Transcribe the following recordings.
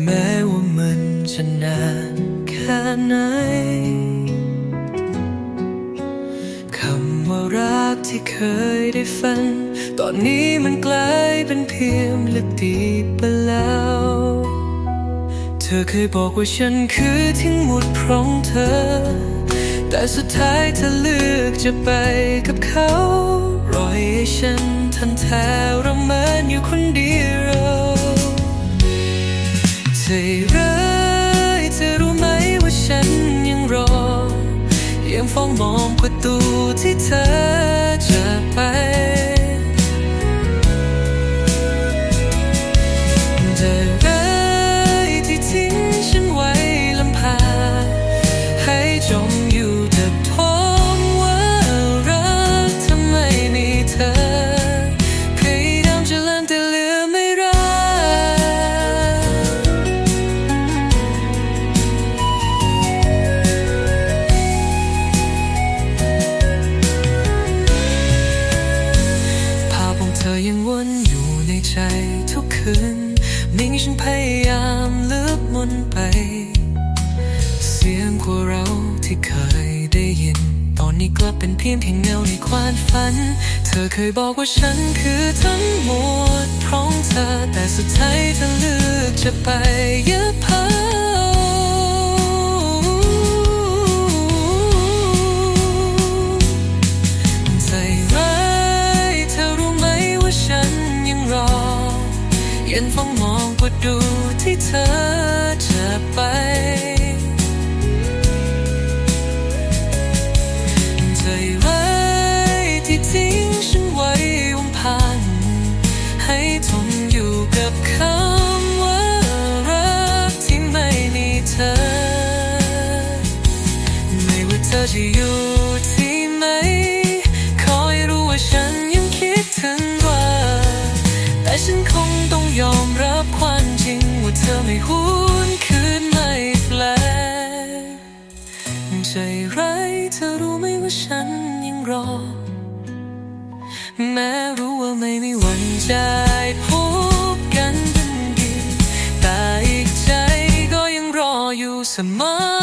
แม้ว่ามันจะนานแค่ไหน คำว่ารักที่เคยได้ฝัน ตอนนี้มันกลายเป็นเพียงเลือกดีไปแล้ว เธอเคยบอกว่าฉันคือทิ้งหมดพราะเธอ แต่สุดท้ายเธอเลือกจะไปกับเขาปล่อยให้ฉันทันแทรมานอยู่คนเดียว ธอร้ายเธอรู้ไหมว่าฉันยังรอ ยังฟ้องมองประตูที่เธอจะไป นนี้กลับเป็นเพียงแค่เงาในความฝัน เธอเคยบอกว่าฉันคือทั้งหมดพราะเธอ แต่สุดท้ายเธอเลือกจะไปย่าพาใจร้ายเธอรู้ไหมว่าฉันยังรอยันฟ้องมองประดูที่เธอจะไป ธอจะอยู่ที่ไหนขอให้รู้ว่าฉันยังคิดถึงว่าแต่ฉันคงต้องยอมรับความจริงว่าเธอไม่หวนคืนไม่แปลใจร้ายเธอรู้ไหมว่าฉันยังรอ แม้รู้ว่าไม่มีวันจะพบกันเป็นดีแต่อีกใจก็ยังรออยู่เสมอ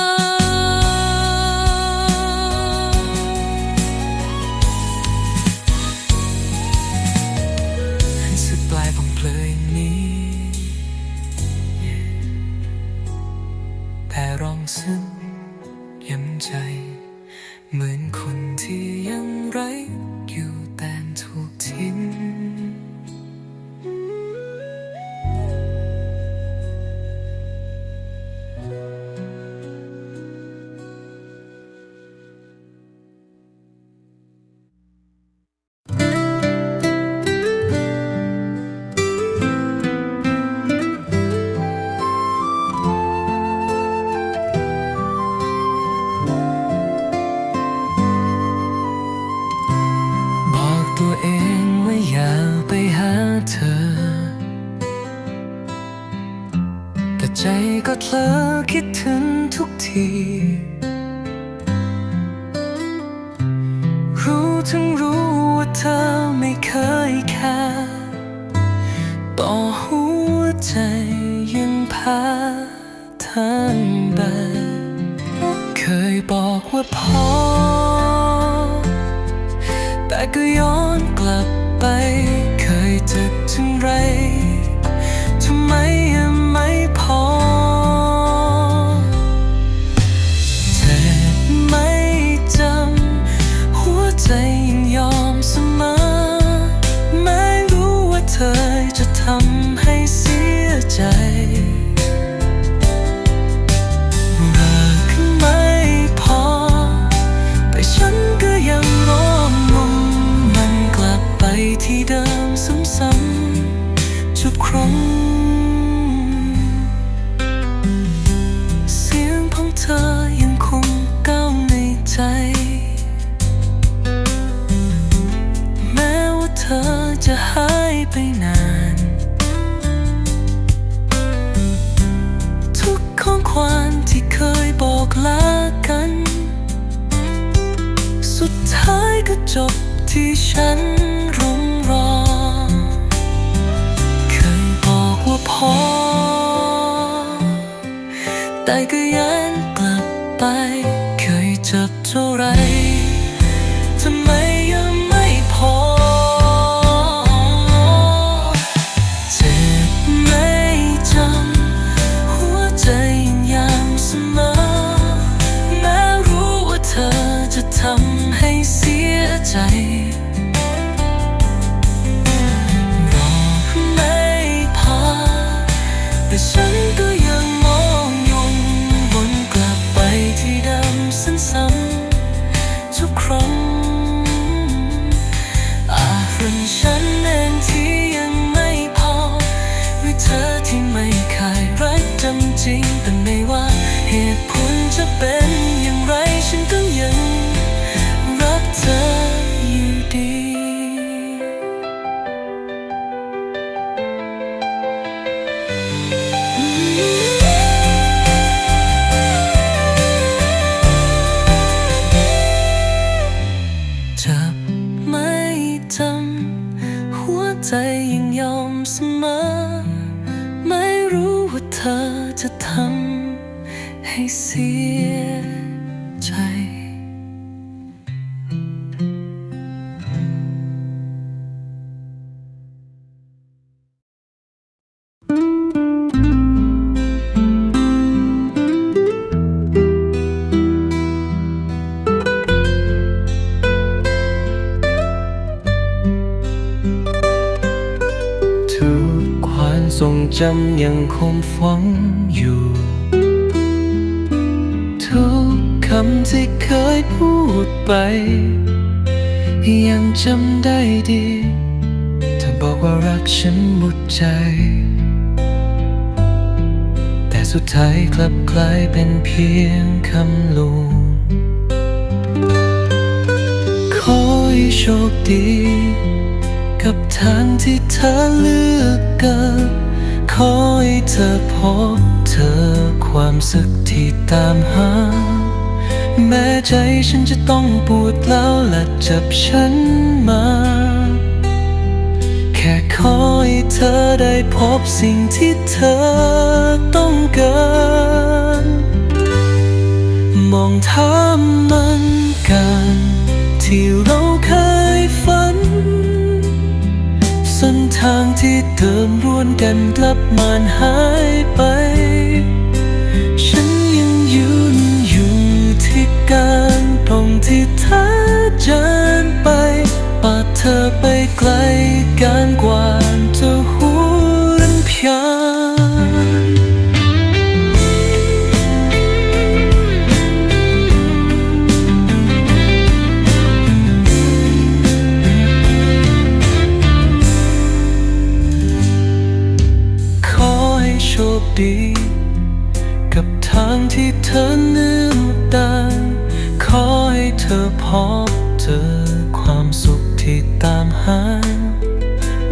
ค ใจก็เพลอคิดถึงทุกที รู้ทั้งรู้ว่าเธอไม่เคยแค่ต่อหัวใจยังพาท่านไปเคยบอกว่าพอ แต่ก็ย้อนกลับ ที่เคยบอกลากัน สุดท้ายก็จบที่ฉันรุงรอ เคยบอกว่าพอ แต่ก็ยังกลับไป เคยเจ็บเท่าไรทำไม ไม่เคยรักจำจริง แต่ไม่ว่าเหตุผลจะเป็นอย่างไรฉันก็ยังรักเธออยู่ดี เสียใจ ทุกความทรงจำยังคงฝังอยู่ คำที่เคยพูดไป ยังจำได้ดีเธอบอกว่ารักฉันหมดใจ แต่สุดท้ายกลับกลายเป็นเพียงคำลวงขอให้โชคดี กับทางที่เธอเลือกกิดขอให้เธอพบเธอความสุขที่ตามหา แม้ใจฉันจะต้องปวดแล้วและจับฉันมา แค่ขอให้เธอได้พบสิ่งที่เธอต้องการมองทามมันกันที่เราเคยฝันเส้นทางที่เดินร่วนกันกลับมันหายไป ดี กับทางที่เธอเนื่อมดานขอให้เธอพบเจอความสุขที่ตามหา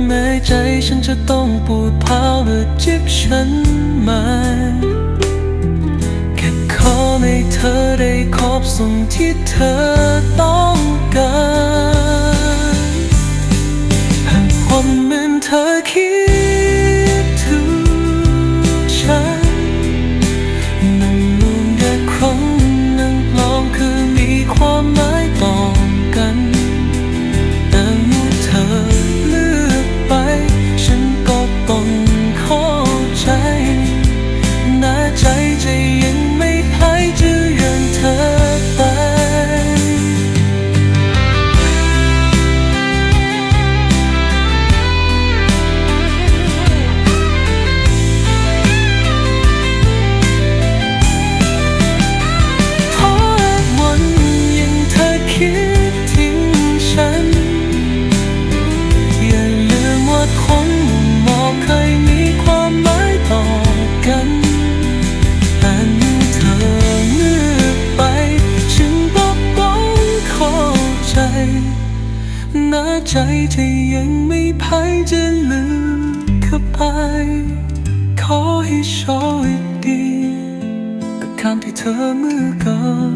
แม้ใจฉันจะต้องปวดพาวหรือจิบฉันมาแค่ขอให้เธอได้ครบสิ่งที่เธอต้องการหากวันเหมือนเธอคิด เธอเมื่อก่อน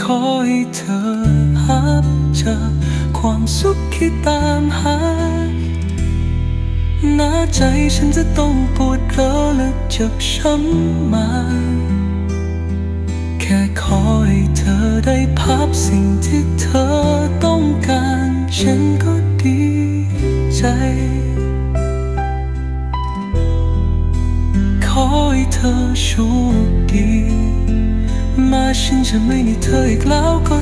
ขอให้เธอหับเจอความสุขที่ตามหาหน้าใจฉันจะต้องปวดร้าวและเจ็บช้ำมา แค่ขอให้เธอได้พับสิ่งที่เธอต้องการ ฉันก็ ฉันจะไม่มีเธออีกแล้วก็